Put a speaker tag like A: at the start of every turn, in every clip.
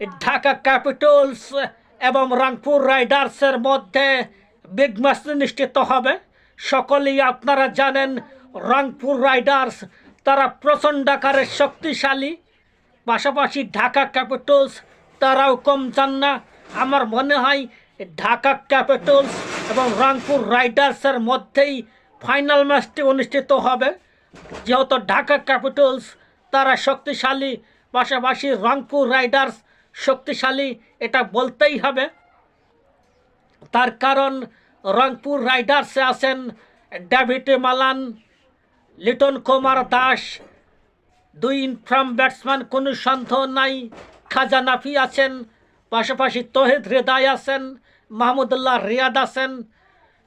A: Dhaka Capitals এবং রংপুর রাইডার্সের মধ্যে বিগ ম্যাচ নিশ্চিত হবে। সকলেই আপনারা জানেন রংপুর রাইডার্স তারা প্রচণ্ড আকারে শক্তিশালী। পাশাপাশি ঢাকা ক্যাপিটালস তারাও কম চান না। আমার মনে হয়, ঢাকা ক্যাপিটালস এবং রংপুর রাইডার্সের মধ্যেই ফাইনাল ম্যাচটি অনুষ্ঠিত হবে। যেহেতু ঢাকা ক্যাপিটালস তারা শক্তিশালী, পাশাপাশি রংপুর রাইডার্স শক্তিশালী, এটা বলতেই হবে। তার কারণ রংপুর রাইডার্সে আছেন ডেভিড মালান, লিটন কুমার দাস, দুই ইনফ্রাম ব্যাটসম্যান কোনো সন্দেহ নাই, খাজা নাফি আছেন, পাশাপাশি তহিদ হৃদয় আছেন, মাহমুদুল্লাহ রিয়াদ আছেন।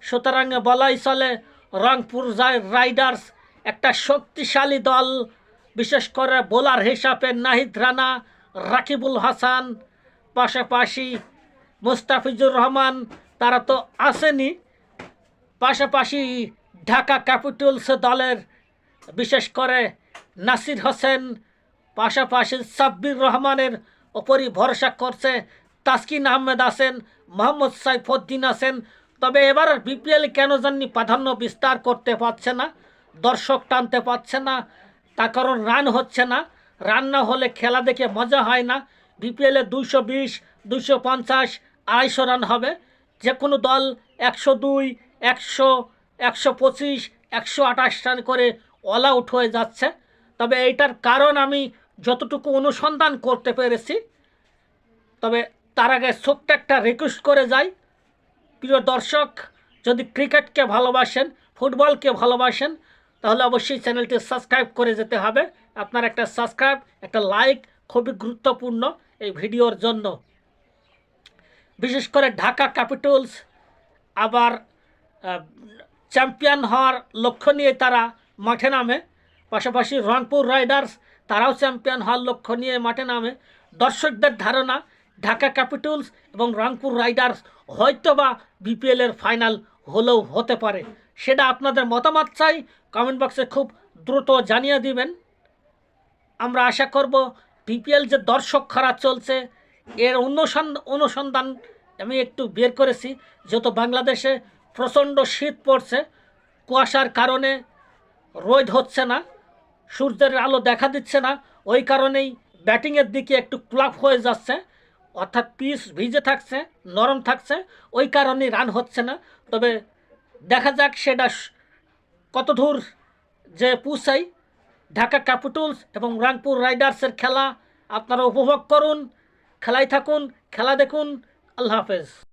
A: সুতরাং বলাই চলে, রংপুর রাইডার্স, একটা শক্তিশালী দল, বিশেষ করে বোলার হিসাবে নাহিদ রানা রাকিবুল হাসান, পাশাপাশি মুস্তাফিজুর রহমান, তারা তো আসেনি। পাশাপাশি ঢাকা ক্যাপিটালস দলের, বিশেষ করে নাসির হোসেন, পাশাপাশি সাব্বির রহমানের ওপরই ভরসা করছে তাসকিন আহমেদ আছেন, মোহাম্মদ সাইফুদ্দিন আছেন। তবে এবার বিপিএল কেন জানি প্রাধান্য বিস্তার করতে পারছে না, দর্শক টানতে পারছে না, তার কারণ রান হচ্ছে না। রান না হলে খেলা দেখে মজা হয় না। বিপিএলে দুশো বিশ দুশো পঞ্চাশ, আড়াইশো রান হবে। যে কোনো দল একশো দুই, একশো একশো পঁচিশ, একশো আঠাশ রান করে অল আউট হয়ে যাচ্ছে। তবে এইটার কারণ আমি যতটুকু অনুসন্ধান করতে পেরেছি, তবে তার আগে ছোট্ট একটা রিকোয়েস্ট করে যাই। প্রিয় দর্শক, যদি ক্রিকেটকে ভালোবাসেন ফুটবলকে ভালোবাসেন তাহলে অবশ্যই চ্যানেলটি সাবস্ক্রাইব করে যেতে হবে। আপনার একটা সাবস্ক্রাইব, একটা লাইক খুবই গুরুত্বপূর্ণ এই ভিডিওর জন্য। বিশেষ করে ঢাকা ক্যাপিটালস আবার চ্যাম্পিয়ন হওয়ার লক্ষ্য নিয়ে তারা মাঠে নামে। পাশাপাশি রংপুর রাইডার্স তারাও চ্যাম্পিয়ন হওয়ার লক্ষ্য নিয়ে মাঠে নামে। দর্শকদের ধারণা, ঢাকা ক্যাপিটালস এবং রংপুর রাইডার্স হয়তোবা বিপিএলের ফাইনাল হলেও হতে পারে। সেটা আপনাদের মতামত চাই কমেন্ট বক্সে খুব দ্রুত জানিয়ে দিবেন। আমরা আশা করব বিপিএল যে দর্শক খারাপ চলছে, এর অনুসন্ধান অনুসন্ধান আমি একটু বের করেছি যেহেতু বাংলাদেশে প্রচণ্ড শীত পড়ছে, কুয়াশার কারণে রোদ হচ্ছে না, সূর্যের আলো দেখা দিচ্ছে না, ওই কারণেই ব্যাটিংয়ের দিকে একটু ক্লাব হয়ে যাচ্ছে, অর্থাৎ পিচ ভিজে থাকছে, নরম থাকছে, ওই কারণেই রান হচ্ছে না। তবে দেখা যাক সেটা কতদূর কত দূর যে পুষাই ঢাকা ক্যাপিটালস এবং রংপুর রাইডার্সের খেলা আপনারা উপভোগ করুন খেলায় থাকুন, খেলা দেখুন। আল্লাহ হাফেজ।